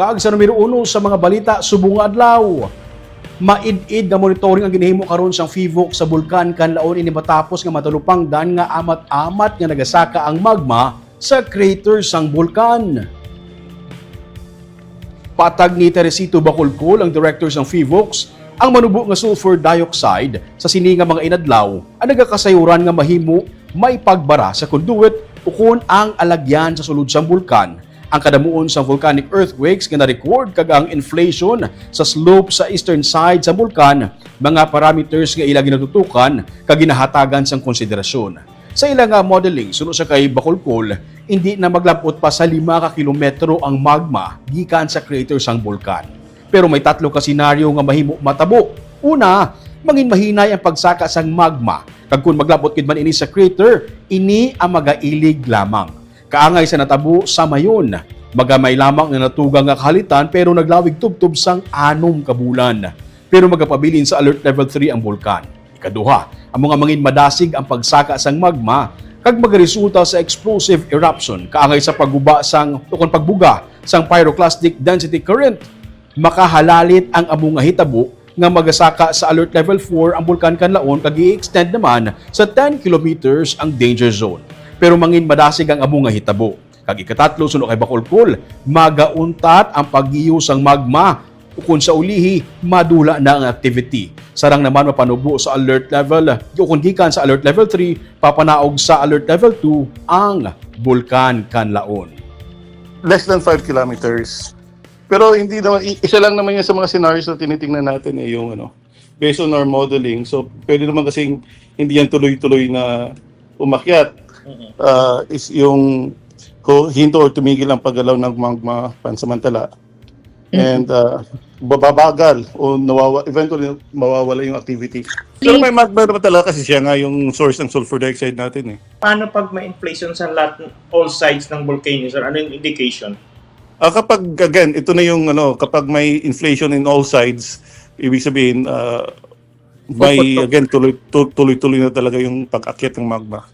Kaag sa numero uno sa mga balita subong adlaw. Maid-id nga monitoring ang ginahimo karon sang FIVOC sa bulkan kanlaon ini matapos nga matulupang dan nga amat-amat nga nagasaka ang magma sa crater sang bulkan. Patag ni Teresito Bacolcol, ang director ng FIVOX, ang manubo nga sulfur dioxide sa sini nga mga inadlaw ang nagakasayuran nga mahimo may pagbara sa conduit ukon ang alagyan sa sulod sang bulkan ang kadamuon sa volcanic earthquakes nga na-record kag ang inflation sa slope sa eastern side sa bulkan mga parameters nga ila ginatutukan kag ginahatagan sang konsiderasyon. Sa ilang modeling suno sa kay Bacolcol hindi na maglapot pa sa 5 ka kilometro ang magma gikan sa crater sang bulkan pero may tatlo ka senaryo nga mahimo matabo. Una mangin mahinay ang pagsaka sang magma. Kag kun maglapot gid man ini sa crater ini ang magailig lamang kaangay sa natabo sa mayon. Magamay lamang na natugang nga kahalitan pero naglawig tubtob sang anom ka bulan pero magapabilin sa alert level 3 ang bulkan ikaduha ang mga mangin madasig ang pagsaka sang magma kag magaresulta sa explosive eruption. Kaangay sa pagguba sang tukon pagbuga sang pyroclastic density current. Makahalalit ang amo nga hitabo nga magasaka sa alert level 4 ang bulkan kanlaon kag i-extend naman sa 10 kilometers ang danger zone pero mangin madasig ang amo nga hitabo. Kag ikatatlo suno kay Bacolcol, magauntat ang paggiyo sang magma ukon sa ulihi madula na ang activity. Sarang naman mapanubo sa alert level, ukon gikan sa alert level 3 papanaog sa alert level 2 ang bulkan kanlaon. less than 5 kilometers. Pero hindi naman, isa lang naman yan sa mga scenarios na tinitingnan natin eh, yung ano, based on our modeling. So, pwede naman kasing hindi yan tuloy-tuloy na umakyat. Ah, is yung ko hinto or tumigil ang paggalaw ng magma pansamantala. And uh, bababagal o nawawa, eventually mawawala yung activity. Pero may magma naman talaga kasi siya nga yung source ng sulfur dioxide natin eh. Paano pag may inflation sa lahat, all sides ng volcano, sir? Ano yung indication? Ah, kapag, again, ito na yung, ano, kapag may inflation in all sides, ibig sabihin, ah, may, again, tuloy, tu- tuloy-tuloy na talaga yung pag-akyat ng magma.